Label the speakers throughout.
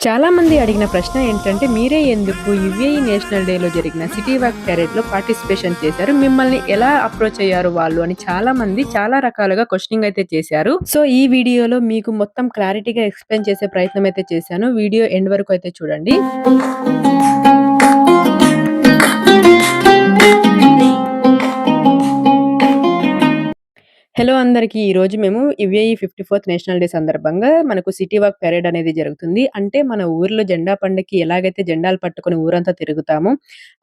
Speaker 1: చాలా మంది అడిగిన ప్రశ్న ఏంటంటే మీరే ఎందుకు యుఏఈ నేషనల్ డేలో జరిగిన సిటీ వాక్ పెరేడ్లో పార్టిసిపేషన్ చేశారు? మిమ్మల్ని ఎలా అప్రోచ్ అయ్యారు వాళ్ళు? అని చాలామంది చాలా రకాలుగా క్వశ్చనింగ్ అయితే చేశారు. సో ఈ వీడియోలో మీకు మొత్తం క్లారిటీగా ఎక్స్ప్లెయిన్ చేసే ప్రయత్నం అయితే చేశాను. వీడియో ఎండ్ వరకు అయితే చూడండి. హలో అందరికీ. ఈ రోజు మేము UAE fifty fourth national day సందర్భంగా మనకు సిటీ వాక్ పెరేడ్ అనేది జరుగుతుంది. అంటే మన ఊర్లో జెండా పండుగకి ఎలాగైతే జెండాలు పట్టుకొని ఊరంతా తిరుగుతామో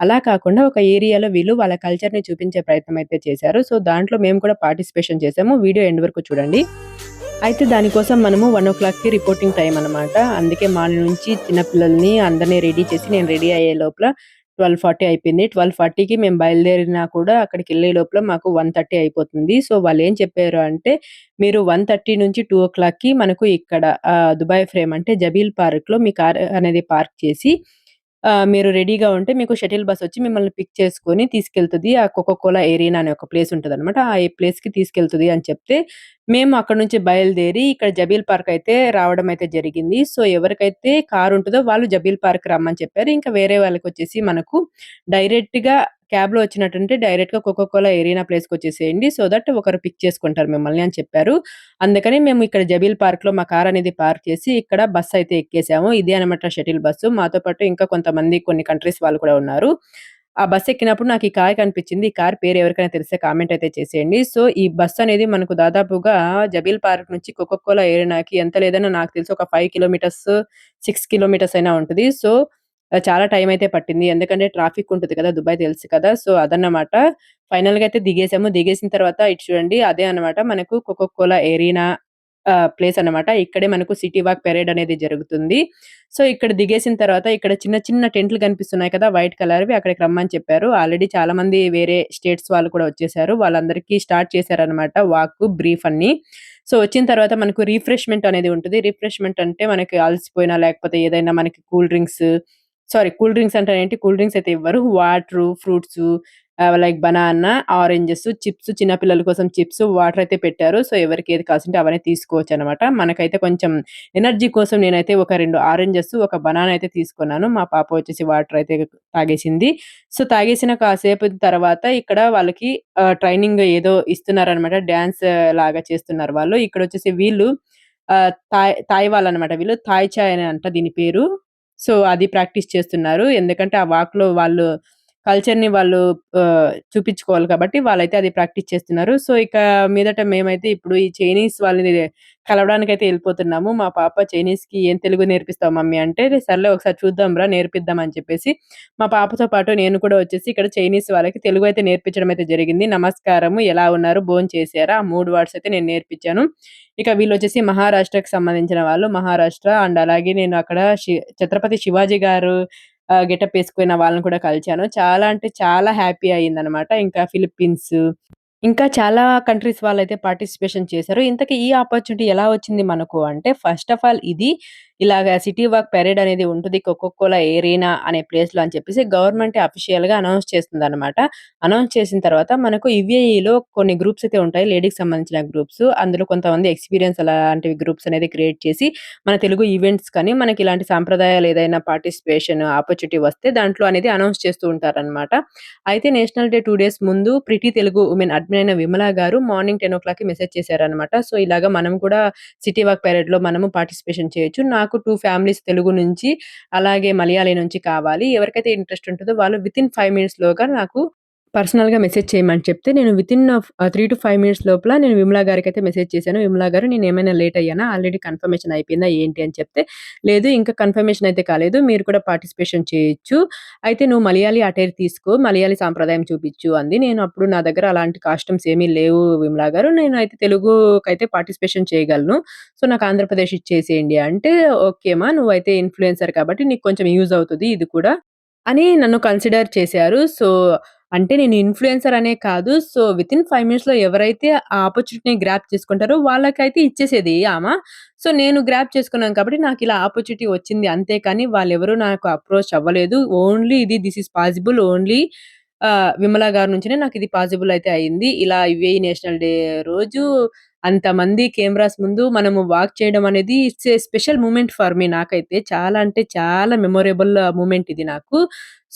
Speaker 1: అలా కాకుండా ఒక ఏరియాలో వీళ్ళు వాళ్ళ కల్చర్ని చూపించే ప్రయత్నం అయితే చేశారు. సో దాంట్లో మేము కూడా పార్టిసిపేషన్ చేసాము వీడియో ఎండ్ వరకు చూడండి. అయితే దానికోసం మనము వన్ ఓ క్లాక్కి రిపోర్టింగ్ టైం అనమాట అందుకే మార్నింగ్ నుంచి చిన్నపిల్లల్ని అందరినీ రెడీ చేసి నేను రెడీ అయ్యే లోపల ట్వెల్వ్ ఫార్టీ అయిపోయింది. ట్వెల్వ్ ఫార్టీకి మేము బయలుదేరినా కూడా అక్కడికి వెళ్ళే లోపల మాకు వన్ థర్టీ అయిపోతుంది. సో వాళ్ళు ఏం చెప్పారు అంటే మీరు వన్ థర్టీ నుంచి టూ ఓ క్లాక్కి మనకు ఇక్కడ దుబాయ్ ఫ్రేమ్ అంటే జబీల్ పార్క్లో మీ కార్ అనేది పార్క్ చేసి ఆ, మీరు రెడీగా ఉంటే మీకు షటిల్ బస్ వచ్చి మిమ్మల్ని పిక్ చేసుకొని తీసుకెళ్తుంది. ఆ కోకోకోలా ఏరియా అనే ఒక ప్లేస్ ఉంటుంది అనమాట ఆ ప్లేస్కి తీసుకెళ్తుంది అని చెప్తే మేము అక్కడ నుంచి బయలుదేరి ఇక్కడ జబీల్ పార్క్ అయితే రావడం అయితే జరిగింది. సో ఎవరికైతే కారు ఉంటుందో వాళ్ళు జబీల్ పార్క్ రమ్మని చెప్పారు. ఇంకా వేరే వాళ్ళకి వచ్చేసి మనకు డైరెక్ట్ క్యాబ్లో క్యాబ్లో వచ్చినట్టుంటే డైరెక్ట్గా కోకో కోలా ఏరియా ప్లేస్కి వచ్చేసేయండి సో దట్ ఒకరు పిక్ చేసుకుంటారు మిమ్మల్ని అని చెప్పారు. అందుకని మేము ఇక్కడ జబీల్ పార్క్లో మా కార్ అనేది పార్క్ చేసి ఇక్కడ బస్ అయితే ఎక్కేసాము. ఇదే అనమాట షటిల్ బస్సు. మాతో పాటు ఇంకా కొంతమంది కొన్ని కంట్రీస్ వాళ్ళు కూడా ఉన్నారు. ఆ బస్ ఎక్కినప్పుడు నాకు ఈ కార్ కనిపించింది. ఈ కార్ పేరు ఎవరికైనా తెలిస్తే కామెంట్ అయితే చేసేయండి. సో ఈ బస్ అనేది మనకు దాదాపుగా జబీల్ పార్క్ నుంచి కోకోకోలా ఏరియాకి ఎంత లేదన్నా నాకు తెలిసి ఒక ఫైవ్ కిలోమీటర్స్ సిక్స్ కిలోమీటర్స్ అయినా ఉంటుంది. సో చాలా టైం అయితే పట్టింది. ఎందుకంటే ట్రాఫిక్ ఉంటుంది కదా దుబాయ్ తెలుసు కదా. సో అదన్నమాట. ఫైనల్గా అయితే దిగేసాము. దిగేసిన తర్వాత ఇటు చూడండి అదే అన్నమాట. మనకు కోకోకోలా ఏరియా ప్లేస్ అన్నమాట. ఇక్కడే మనకు సిటీ వాక్ పెరేడ్ అనేది జరుగుతుంది. సో ఇక్కడ దిగేసిన తర్వాత ఇక్కడ చిన్న చిన్న టెంట్లు కనిపిస్తున్నాయి కదా వైట్ కలర్ వి అక్కడికి రమ్మని చెప్పారు. ఆల్రెడీ చాలా మంది వేరే స్టేట్స్ వాళ్ళు కూడా వచ్చేసారు. వాళ్ళందరికీ స్టార్ట్ చేశారనమాట వాక్ బ్రీఫ్ అన్ని. సో వచ్చిన తర్వాత మనకు రిఫ్రెష్మెంట్ అనేది ఉంటుంది. రిఫ్రెష్మెంట్ అంటే మనకి అలసిపోయినా లేకపోతే ఏదైనా మనకి cool drinks sorry cool drinks అంటే ఏంటి? కూల్ డ్రింక్స్ అయితే ఇవ్వరు. Water fruits like banana oranges chips చిన్న పిల్లల కోసం చిప్స్ వాటర్ అయితే పెట్టారు. సో ఎవరికి ఏది కావాల్సింటే అవన్నీ తీసుకోవచ్చు అనమాట మనకైతే కొంచెం ఎనర్జీ కోసం నేనైతే ఒక రెండు ఆరెంజెస్ ఒక బనానా అయితే తీసుకున్నాను. మా పాప వచ్చేసి వాటర్ అయితే తాగేసింది. సో తాగేసిన కాసేపు తర్వాత ఇక్కడ వాళ్ళకి ట్రైనింగ్ ఏదో ఇస్తున్నారనమాట డాన్స్ లాగా చేస్తున్నారు వాళ్ళు. ఇక్కడ వచ్చేసి వీళ్ళు ఆ, తాయ్ తాయ్ వాళ్ళు అనమాట వీళ్ళు తాయ్ చాయ్ అని అంట దీని పేరు. సో అది ప్రాక్టీస్ చేస్తున్నారు. ఎందుకంటే ఆ వాక్లో వాళ్ళు కల్చర్ని వాళ్ళు చూపించుకోవాలి కాబట్టి వాళ్ళైతే అది ప్రాక్టీస్ చేస్తున్నారు. సో ఇక మీదట మేమైతే ఇప్పుడు ఈ చైనీస్ వాళ్ళని కలవడానికి అయితే వెళ్ళిపోతున్నాము. మా పాప చైనీస్కి ఏం తెలుగు నేర్పిస్తావు మమ్మీ అంటే సర్లే ఒకసారి చూద్దాం రా నేర్పిద్దాం అని చెప్పేసి మా పాపతో పాటు నేను కూడా వచ్చేసి ఇక్కడ చైనీస్ వాళ్ళకి తెలుగు అయితే నేర్పించడం అయితే జరిగింది. నమస్కారము ఎలా ఉన్నారు భోజనం చేశారా ఆ మూడు వర్డ్స్ అయితే నేను నేర్పించాను. ఇక వీళ్ళు వచ్చేసి మహారాష్ట్రకి సంబంధించిన వాళ్ళు మహారాష్ట్ర అండ్ అలాగే నేను అక్కడ శి- ఛత్రపతి శివాజీ గారు గెటప్ వేసుకున్న వాళ్ళని కూడా కలిశాను చాలా అంటే చాలా హ్యాపీ అయ్యింది అనమాట ఇంకా ఫిలిప్పీన్స్ ఇంకా చాలా కంట్రీస్ వాళ్ళైతే పార్టిసిపేషన్ చేశారు. ఇంతకీ ఈ ఆపర్చునిటీ ఎలా వచ్చింది మనకు అంటే ఫస్ట్ ఆఫ్ ఆల్ ఇది ఇలాగ సిటీ వాక్ పెరేడ్ అనేది ఉంటుంది కొక్కోకోలా ఏరీనా అనే ప్లేస్లో అని చెప్పేసి గవర్నమెంట్ అఫీషియల్గా అనౌన్స్ చేస్తుంది అనమాట అనౌన్స్ చేసిన తర్వాత మనకు UAE లో కొన్ని గ్రూప్స్ అయితే ఉంటాయి. లేడీకి సంబంధించిన గ్రూప్స్ అందులో కొంతమంది ఎక్స్పీరియన్స్ అలాంటివి గ్రూప్స్ అనేది క్రియేట్ చేసి మన తెలుగు ఈవెంట్స్ కానీ మనకి ఇలాంటి సాంప్రదాయాలు ఏదైనా పార్టిసిపేషన్ ఆపర్చునిటీ వస్తే దాంట్లో అనేది అనౌన్స్ చేస్తూ ఉంటారన్నమాట. అయితే నేషనల్ డే టూ డేస్ ముందు ప్రిటీ తెలుగు ఉమెన్ అడ్మిన్ అయిన విమలా గారు మార్నింగ్ టెన్ ఓ క్లాక్కి మెసేజ్ చేశారనమాట సో ఇలాగా మనం కూడా సిటీ వాక్ పెరేడ్లో మనము పార్టిసిపేషన్ చేయొచ్చు. నాకు నాకు టూ ఫ్యామిలీస్ తెలుగు నుంచి అలాగే మలయాళీ నుంచి కావాలి. ఎవరికైతే ఇంట్రెస్ట్ ఉంటుందో వాళ్ళు విత్ ఇన్ ఫైవ్ మినిట్స్ లోగా నాకు పర్సనల్గా మెసేజ్ చేయమని చెప్తే నేను within three to five minutes లోపల నేను విమలా గారికి అయితే మెసేజ్ చేశాను. విమలా గారు నేను ఏమైనా లేట్ అయ్యానా? ఆల్రెడీ కన్ఫర్మేషన్ అయిపోయిందా? ఏంటి? అని చెప్తే లేదు ఇంకా కన్ఫర్మేషన్ అయితే కాలేదు. మీరు కూడా పార్టిసిపేషన్ చేయొచ్చు. అయితే నువ్వు మలయాళీ అటైర్ తీసుకో. మలయాళీ సాంప్రదాయం చూపించు అంది. నేను అప్పుడు నా దగ్గర అలాంటి కాస్ట్యూమ్స్ ఏమీ లేవు విమలా గారు. నేను అయితే తెలుగుకైతే పార్టిసిపేషన్ చేయగలను. సో నాకు ఆంధ్రప్రదేశ్ ఇచ్చేసేయండి అంటే ఓకేమా నువ్వైతే ఇన్ఫ్లుయెన్సర్ కాబట్టి నీకు కొంచెం యూజ్ అవుతుంది ఇది కూడా అని నన్ను కన్సిడర్ చేశారు. సో అంటే నేను ఇన్ఫ్లుయెన్సర్ అనే కాదు. సో విత్ ఇన్ ఫైవ్ మినిట్స్లో ఎవరైతే ఆ ఆపర్చునిటీని గ్రాప్ చేసుకుంటారో వాళ్ళకైతే ఇచ్చేసేది ఆమె. సో నేను గ్రాప్ చేసుకున్నాను కాబట్టి నాకు ఇలా ఆపర్చునిటీ వచ్చింది. అంతే కానీ వాళ్ళెవరూ నాకు అప్రోచ్ అవ్వలేదు. ఓన్లీ ఇది this is possible only Vimala garu నుంచినే నాకు ఇది పాసిబుల్ అయితే అయింది. ఇలా యుఏఈ నేషనల్ డే రోజు అంతమంది కెమెరాస్ ముందు మనము వాక్ చేయడం అనేది it's a special moment for me నాకైతే. చాలా అంటే చాలా మెమొరేబుల్ మూమెంట్ ఇది నాకు.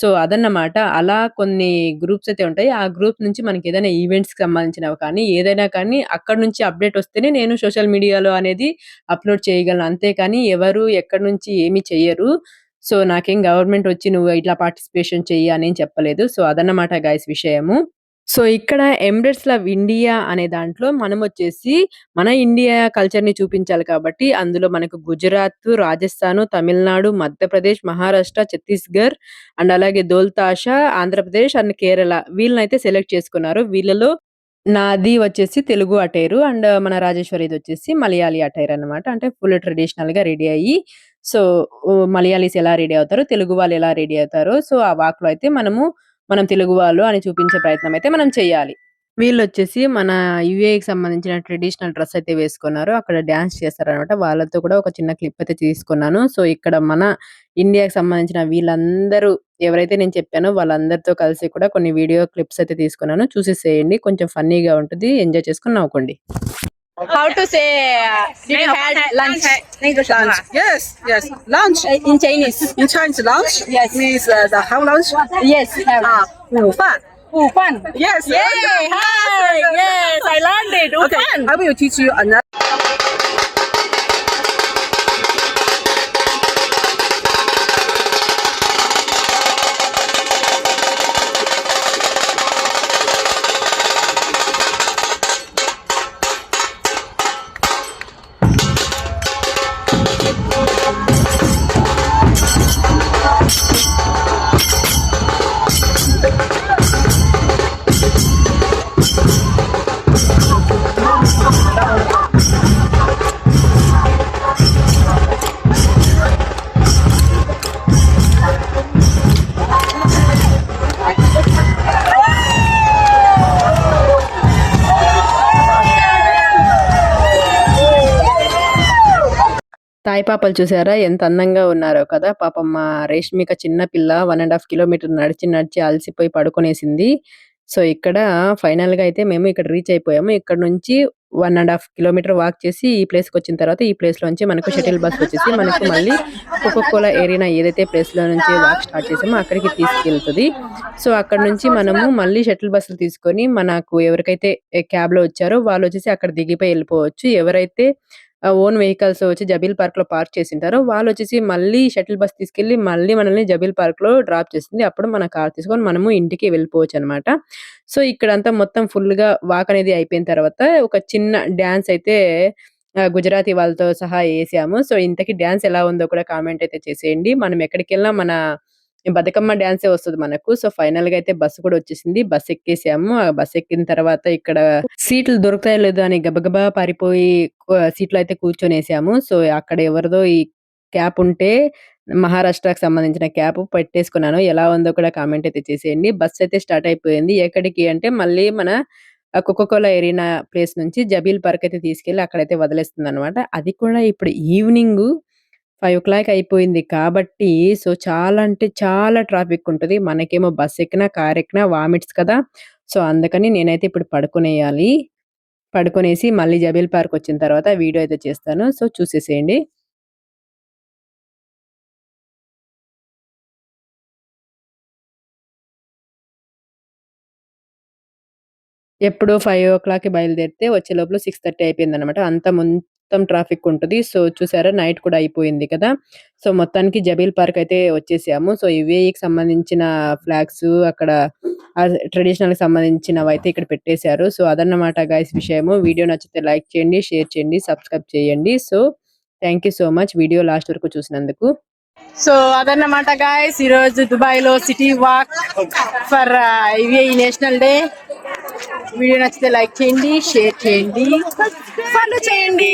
Speaker 1: సో, అదన్నమాట. అలా కొన్ని గ్రూప్స్ అయితే ఉంటాయి. ఆ గ్రూప్ నుంచి మనకి ఏదైనా ఈవెంట్స్‌కి సంబంధించినవి కానీ, ఏదైనా కానీ అక్కడి నుంచి అప్‌డేట్ వస్తేనే నేను సోషల్ మీడియాలో అనేది అప్‌లోడ్ చేయగలను. అంతేకాని ఎవరు ఎక్కడి నుంచి ఏమి చెయ్యరు. సో, నాకేం గవర్నమెంట్ వచ్చి నువ్వు ఇట్లా పార్టిసిపేషన్ చెయ్యి అని చెప్పలేదు. సో, అదన్నమాట గైస్ విషయము. సో, ఇక్కడ ఎమిరేట్స్ లవ్ ఇండియా అనే దాంట్లో మనం వచ్చేసి మన ఇండియా కల్చర్‌ని చూపించాలి కాబట్టి అందులో మనకు గుజరాత్, రాజస్థాన్ తమిళనాడు, మధ్యప్రదేశ్, మహారాష్ట్ర, ఛత్తీస్‌గఢ్ అండ్ అలాగే దోల్తాషా, ఆంధ్రప్రదేశ్ అండ్ కేరళ వీళ్ళనైతే సెలెక్ట్ చేసుకున్నారు. వీళ్ళలో నాది వచ్చేసి తెలుగు అటైరు అండ్ మన రాజేశ్వరిది వచ్చేసి మలయాళీ అటైర్ అన్నమాట. అంటే ఫుల్ ట్రెడిషనల్‌గా రెడీ అయ్యి సో, మలయాళీస్ ఎలా రెడీ అవుతారో, తెలుగు వాళ్ళు ఎలా రెడీ అవుతారో సో, ఆ వాక్‌లో అయితే మనము మనం తెలుగు వాళ్ళు అని చూపించే ప్రయత్నం అయితే మనం చేయాలి. వీళ్ళు వచ్చేసి మన యుఏకి సంబంధించిన ట్రెడిషనల్ డ్రెస్ అయితే వేసుకున్నారు. అక్కడ డాన్స్ చేస్తారనమాట. వాళ్ళతో కూడా ఒక చిన్న క్లిప్ అయితే తీసుకున్నాను. సో, ఇక్కడ మన ఇండియాకి సంబంధించిన వీళ్ళందరూ ఎవరైతే నేను చెప్పానో వాళ్ళందరితో కలిసి కూడా కొన్ని వీడియో క్లిప్స్ అయితే తీసుకున్నాను. చూసేసేయండి. కొంచెం ఫన్నీగా ఉంటుంది ఎంజాయ్ చేసుకొని నవ్వుకోండి.
Speaker 2: How to say uh, did you had lunch?
Speaker 3: Lunch. Yes, yes. Lunch.
Speaker 2: In Chinese.
Speaker 3: In Chinese, lunch
Speaker 2: Yes.
Speaker 3: means uh, the have lunch.
Speaker 2: Yes, have.
Speaker 3: Ah, 午饭.
Speaker 2: Oh, fun.
Speaker 3: Yes.
Speaker 2: Yay! Hi! Yes, I learned it.
Speaker 3: Okay,
Speaker 2: fun.
Speaker 3: I will teach you another.
Speaker 1: తాయి పాపలు చూసారా ఎంత అందంగా ఉన్నారో కదా! పాపం మా రేష్మిక చిన్న పిల్ల 1 ½ కిలోమీటర్ నడిచి, నడిచి అలసిపోయి పడుకునేసింది. సో, ఇక్కడ ఫైనల్‌గా అయితే మేము ఇక్కడ రీచ్ అయిపోయాము. ఇక్కడ నుంచి one and half kilometer walk చేసి ఈ ప్లేస్‌కొచ్చిన తర్వాత ఈ ప్లేస్‌లోంచి మనకు షటిల్ బస్ వచ్చేసి మనకు మళ్ళీ కోకోకోలా ఏరియా ఏదైతే ప్లేస్‌లో నుంచి వాక్ స్టార్ట్ చేసామో అక్కడికి తీసుకెళ్తుంది సో, అక్కడి నుంచి మనము మళ్ళీ షటిల్ బస్సులు తీసుకొని మనకు ఎవరికైతే క్యాబ్ క్యాబ్‌లో వచ్చారో వాళ్ళు వచ్చేసి అక్కడ దిగిపోయి వెళ్ళిపోవచ్చు ఎవరైతే ఓన్ వెహికల్స్ వచ్చి జబీల్ పార్క్‌లో పార్క్ చేసింటారు. వాళ్ళు వచ్చేసి మళ్ళీ షటిల్ బస్ తీసుకెళ్ళి మళ్ళీ మనల్ని జబీల్ పార్క్లో డ్రాప్ చేసింది అప్పుడు మన కార్ తీసుకొని మనము ఇంటికి వెళ్ళిపోవచ్చు అనమాట సో, ఇక్కడంతా మొత్తం ఫుల్గా వాక్ అనేది అయిపోయిన తర్వాత ఒక చిన్న డాన్స్ అయితే గుజరాతీ వాళ్ళతో సహా వేసాము. సో, ఇంతకి డాన్స్ ఎలా ఉందో కూడా కామెంట్ అయితే చేసేయండి. మనం ఎక్కడికెళ్ళినా మన బతుకమ్మ డాన్సే వస్తుంది మనకు. సో, ఫైనల్గా అయితే బస్సు కూడా వచ్చేసింది. బస్ ఎక్కేసాము. ఆ బస్ ఎక్కిన తర్వాత ఇక్కడ సీట్లు దొరుకుతాయో లేదో అని గబగబా పారిపోయి సీట్లు అయితే కూర్చొనేసాము. సో, అక్కడ ఎవరిదో ఈ క్యాప్ ఉంటే మహారాష్ట్రకు సంబంధించిన క్యాప్ పెట్టేసుకున్నాను. ఎలా ఉందో కూడా కామెంట్ అయితే చేసేయండి. బస్ అయితే స్టార్ట్ అయిపోయింది. ఎక్కడికి అంటే మళ్ళీ మన ఆహ్, కోకోకోలా ఏరీనా ప్లేస్ నుంచి జబీల్ పార్క్ అయితే తీసుకెళ్ళి అక్కడైతే వదిలేస్తుంది అనమాట అది కూడా ఇప్పుడు ఈవినింగ్ 5:00 అయిపోయింది కాబట్టి సో, చాలా అంటే చాలా ట్రాఫిక్ ఉంటుంది మనకేమో బస్ ఎక్కినా, కార్ ఎక్కినా వామిట్స్ కదా! సో, అందుకని నేనైతే ఇప్పుడు పడుకొనేయాలి. పడుకొనేసి మళ్ళీ జబీల్ పార్క్ వచ్చిన తర్వాత వీడియో అయితే చేస్తాను. సో, చూసేసేయండి. ఎప్పుడు ఫైవ్ ఓ క్లాక్కి బయలుదేరితే వచ్చే లోపల సిక్స్ థర్టీ అయిపోయింది అనమాట అంత మొత్తం ట్రాఫిక్ ఉంటుంది సో, చూసారా నైట్ కూడా అయిపోయింది కదా! సో, మొత్తానికి జబీల్ పార్క్ అయితే వచ్చేసాము. సో, యూఏఈకి సంబంధించిన ఫ్లాగ్స్ అక్కడ ఆహ్, సంబంధించినవి అయితే ఇక్కడ పెట్టేశారు. సో, అదన్నమాట గైస్ విషయము. వీడియో నచ్చితే లైక్ చేయండి, షేర్ చేయండి, సబ్స్క్రైబ్ చేయండి. So, thank you so much video last వరకు చూసినందుకు.
Speaker 2: సో అదన్నమాట గాయస్ ఈరోజు దుబాయ్లో city walk for UAE national day video నచ్చితే లైక్ చేయండి షేర్ చేయండి. ఫాలో చేయండి.